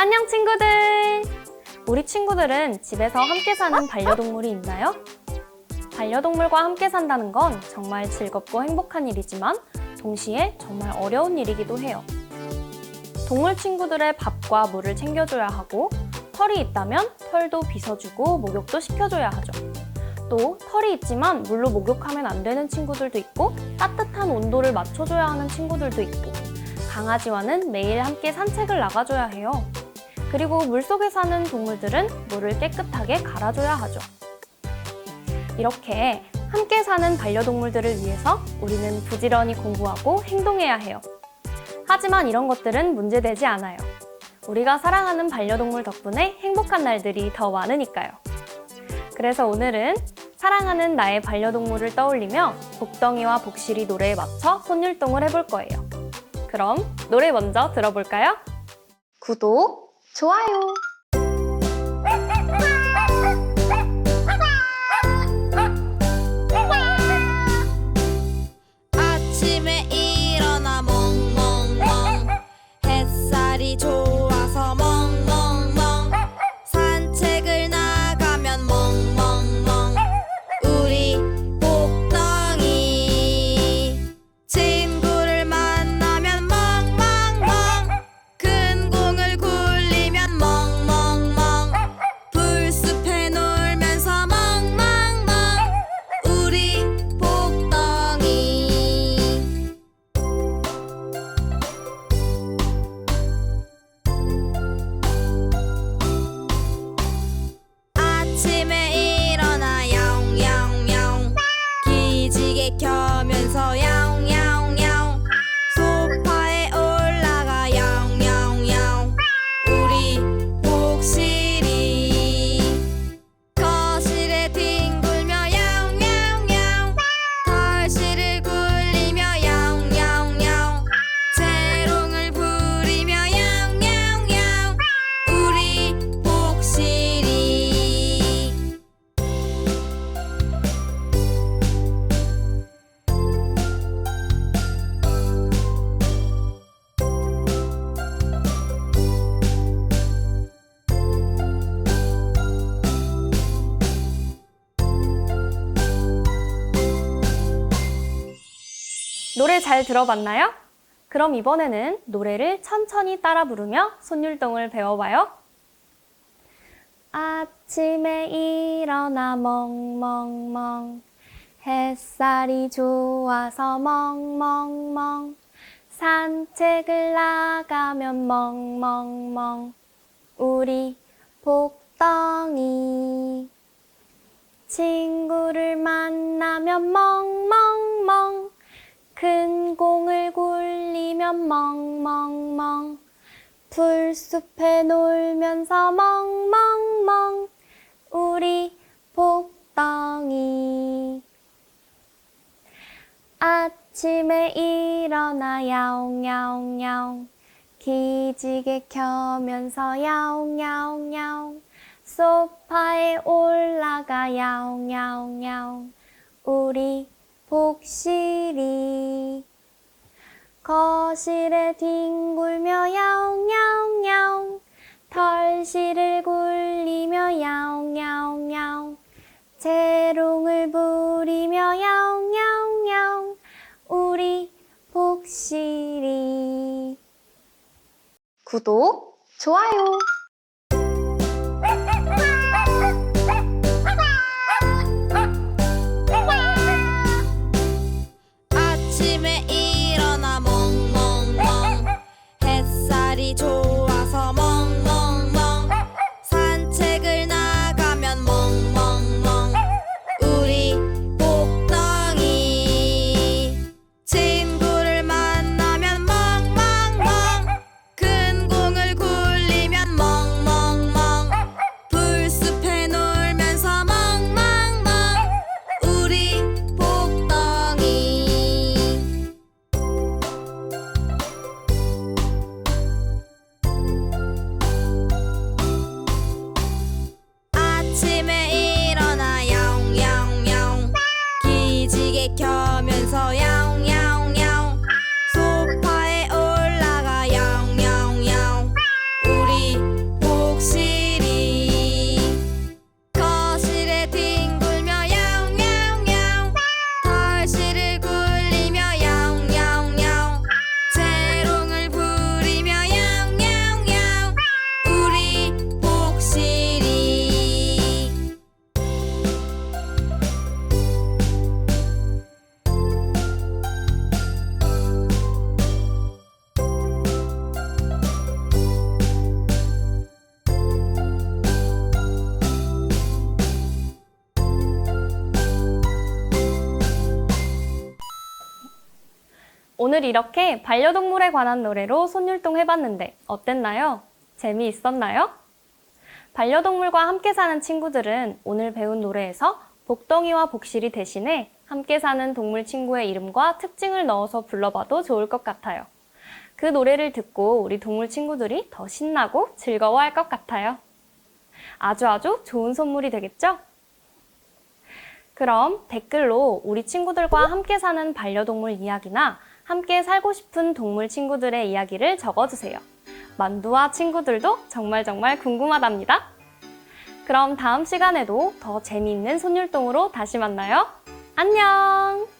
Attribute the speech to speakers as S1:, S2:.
S1: 안녕 친구들! 우리 친구들은 집에서 함께 사는 반려동물이 있나요? 반려동물과 함께 산다는 건 정말 즐겁고 행복한 일이지만 동시에 정말 어려운 일이기도 해요. 동물 친구들의 밥과 물을 챙겨줘야 하고 털이 있다면 털도 빗어주고 목욕도 시켜줘야 하죠. 또 털이 있지만 물로 목욕하면 안 되는 친구들도 있고 따뜻한 온도를 맞춰줘야 하는 친구들도 있고 강아지와는 매일 함께 산책을 나가줘야 해요. 그리고 물속에 사는 동물들은 물을 깨끗하게 갈아줘야 하죠. 이렇게 함께 사는 반려동물들을 위해서 우리는 부지런히 공부하고 행동해야 해요. 하지만 이런 것들은 문제되지 않아요. 우리가 사랑하는 반려동물 덕분에 행복한 날들이 더 많으니까요. 그래서 오늘은 사랑하는 나의 반려동물을 떠올리며 복덩이와 복실이 노래에 맞춰 혼율동을 해볼 거예요. 그럼 노래 먼저 들어볼까요? 구독, 좋아요.
S2: 아침에 일
S1: 노래 잘 들어봤나요? 그럼 이번에는 노래를 천천히 따라 부르며 손율동을 배워봐요. 아침에 일어나 멍멍멍 햇살이 좋아서 멍멍멍 산책을 나가면 멍멍멍 우리 복덩이 친구를 만나면 멍멍멍 큰 공을 굴리면 멍멍멍 풀숲에 놀면서 멍멍멍 우리 복덩이. 아침에 일어나 야옹야옹야옹. 기지개 켜면서 야옹야옹야옹. 소파에 올라가 야옹야옹야옹. 우리 복실이 거실에 뒹굴며 야옹야옹야옹. 털실을 굴리며 야옹야옹야옹. 재롱을 부리며 야옹야옹야옹. 우리 복실이. 구독, 좋아요 오늘 이렇게 반려동물에 관한 노래로 손율동 해봤는데 어땠나요? 재미있었나요? 반려동물과 함께 사는 친구들은 오늘 배운 노래에서 복덩이와 복실이 대신에 함께 사는 동물 친구의 이름과 특징을 넣어서 불러봐도 좋을 것 같아요. 그 노래를 듣고 우리 동물 친구들이 더 신나고 즐거워할 것 같아요. 아주 아주 좋은 선물이 되겠죠? 그럼 댓글로 우리 친구들과 함께 사는 반려동물 이야기나 함께 살고 싶은 동물 친구들의 이야기를 적어주세요. 만두와 친구들도 정말 정말 궁금하답니다. 그럼 다음 시간에도 더 재미있는 손율동으로 다시 만나요. 안녕!